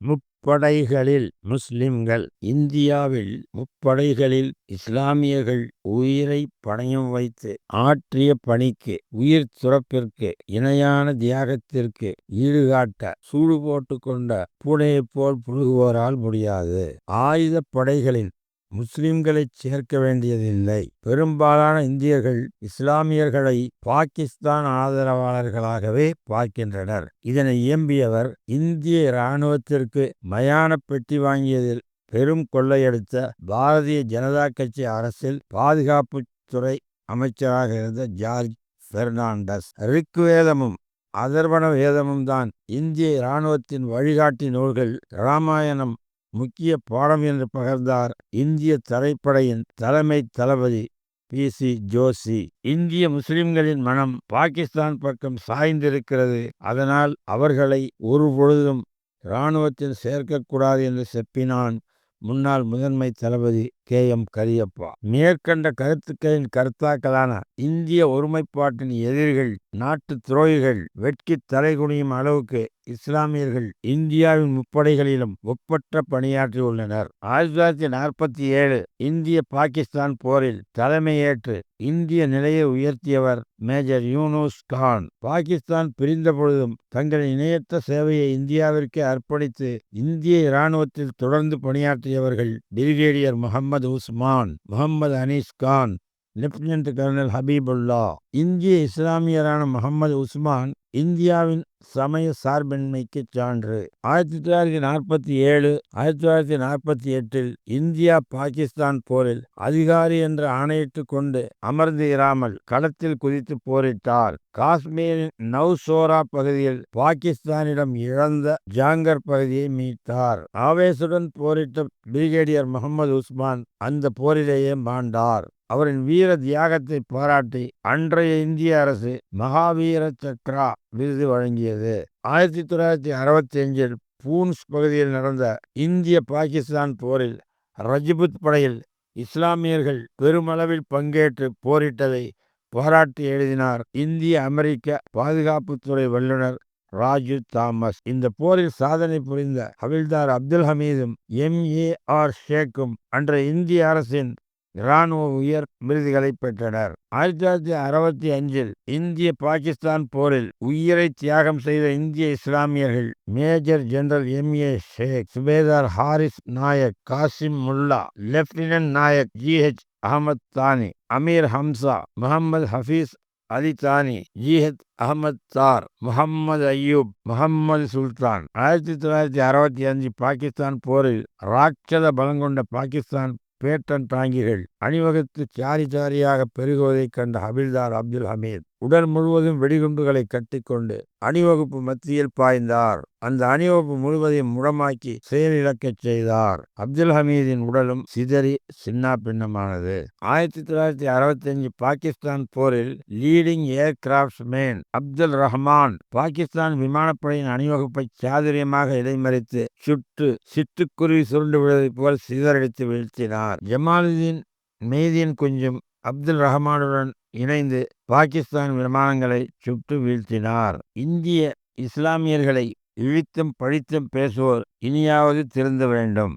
முப்படைகளில் முஸ்லிம்கள் இந்தியாவில் முப்படைகளில் இஸ்லாமியர்கள் உயிரை பணையம் வைத்து ஆற்றிய பணிக்கு உயிர் துறப்பிற்கு இணையான தியாகத்திற்கு ஈடுகாட்ட சூடு போட்டு கொண்ட பூனையைப் போல் புழுகுவோரால் முடியாது. ஆயுத படைகளில் முஸ்லிம்களை சேர்க்க வேண்டியதில்லை. பெரும்பாலான இந்தியர்கள் இஸ்லாமியர்களை பாகிஸ்தான் ஆதரவாளர்களாகவே பார்க்கின்றனர். இதனை இயம்பியவர் இந்திய இராணுவத்திற்கு மயான பெட்டி வாங்கியதில் பெரும் கொள்ளையடித்த பாரதிய ஜனதா கட்சி அரசில் பாதுகாப்பு துறை அமைச்சராக இருந்த ஜார்ஜ் பெர்னாண்டஸ். ரிக்வேதமும் அதர்வண வேதமும் தான் இந்திய இராணுவத்தின் வழிகாட்டி நூல்கள் இராமாயணம் முக்கிய பாடம் என்று பகர்ந்தார் இந்திய தரைப்படையின் தலைமை தளபதி பி. சி. ஜோஷி. இந்திய முஸ்லிம்களின் மனம் பாகிஸ்தான் பக்கம் சாய்ந்திருக்கிறது. அதனால் அவர்களை ஒரு பொழுதும் இராணுவத்தில் சேர்க்கக்கூடாது என்று செப்பினான் முன்னாள் முதன்மை தளபதி கே. எம். கரியப்பா. மேற்கண்ட கருத்துக்களின் கருத்தாக்களான இந்திய ஒருமைப்பாட்டின் எதிரிகள் நாட்டு துரோகிகள் வெட்கி தலைகுனியும் அளவுக்கு இஸ்லாமியர்கள் இந்தியாவின் முப்படைகளிலும் ஒப்பற்ற பணியாற்றியுள்ளனர். ஆயிரத்தி தொள்ளாயிரத்தி நாற்பத்தி ஏழு இந்திய பாகிஸ்தான் போரில் தலைமையேற்று இந்திய நிலையை உயர்த்தியவர் மேஜர் யூனூஸ் கான். பாகிஸ்தான் பிரிந்த பொழுதும் தங்களின் இணையற்ற சேவையை இந்தியாவிற்கே அர்ப்பணித்து இந்திய இராணுவத்தில் தொடர்ந்து பணியாற்றியவர்கள் brigadier Mohammed Mohammed Usman Mohammed Anees Khan lieutenant colonel Habibullah இந்திய இஸ்லாமியரான முகமது உஸ்மான் இந்தியாவின் சமய சார்பின்மைக்கு சான்று. ஆயிரத்தி தொள்ளாயிரத்தி நாற்பத்தி ஏழு ஆயிரத்தி தொள்ளாயிரத்தி நாற்பத்தி எட்டில் இந்தியா பாகிஸ்தான் போரில் அதிகாரி என்று ஆணையிட்டு கொண்டு அமர்ந்து இராமல் களத்தில் குதித்து போரிட்டார். காஷ்மீரின் நவ்சோரா பகுதியில் பாகிஸ்தானிடம் இழந்த ஜாங்கர் பகுதியை மீட்டார். ஆவேசுடன் போரிட்ட பிரிகேடியர் முகமது உஸ்மான் அந்த போரிலேயே மாண்டார். அவரின் வீர தியாகத்தை பாராட்டி அன்றைய இந்திய அரசு மகாவீர சக்ரா விருது வழங்கியது. ஆயிரத்தி தொள்ளாயிரத்தி அறுபத்தி அஞ்சில் பூன்ஸ் பகுதியில் நடந்த இந்திய பாகிஸ்தான் போரில் ரஜிபுத் படையில் இஸ்லாமியர்கள் பெருமளவில் பங்கேற்று போரிட்டதை பாராட்டி எழுதினார் இந்திய அமெரிக்க பாதுகாப்புத்துறை வல்லுநர் ராஜு தாமஸ். இந்த போரில் சாதனை புரிந்த ஹவில்தார் அப்துல் ஹமீதும் எம் ஏ ஆர் ஷேக்கும் அன்றைய இந்திய அரசின் இராணுவ உயர் விருதுகளை பெற்றனர். ஆயிரத்தி தொள்ளாயிரத்தி அறுபத்தி அஞ்சில் இந்திய பாகிஸ்தான் போரில் உயிரை தியாகம் செய்த இந்திய இஸ்லாமியர்கள் major general M. A. Sheikh Subedar Haris Naik Kasim Mulla lieutenant Naik G. H Ahmed Dhani Amir Hamza Mohammed Hafeez Ali Dhani Jihad Ahmed Dar Mohammed Ayub Muhammad சுல்தான். ஆயிரத்தி தொள்ளாயிரத்தி அறுபத்தி அஞ்சு பாகிஸ்தான் போரில் ராட்சத பலங்கொண்ட பாகிஸ்தான் பேட்டன் தாங்கிகள் அணிவகுத்து சாரி சாரியாக பெருகுவதைக் கண்ட ஹபில்தார் அப்துல் ஹமீத். உடல் முழுவதும் வெடிகுண்டுகளை கட்டிக்கொண்டு அணிவகுப்பு மத்தியில் பாய்ந்தார். அந்த அணிவகுப்பு முழுவதையும் முடமாக்கி செயலிழக்கச் செய்தார். அப்துல் ஹமீதின் உடலும் சிதறி சின்னா பின்னமானது. ஆயிரத்தி தொள்ளாயிரத்தி அறுபத்தி அஞ்சு பாகிஸ்தான் போரில் leading aircraft man Abdul Rahman Pakistan விமானப்படையின் அணிவகுப்பை சாதுரியமாக இடைமறித்து சுட்டு சிட்டுக்குருவி சுருண்டு விடுவதைப் போல் சிதறடித்து வீழ்த்தினார். ஜமாலுதீன் மெய்தீன் குஞ்சும் அப்துல் ரஹ்மானுடன் இணைந்து பாகிஸ்தான் விமானங்களை சுட்டு வீழ்த்தினார். இந்திய இஸ்லாமியர்களை இழித்தும் பழித்தும் பேசுவோர் இனியாவது திருந்த வேண்டும்.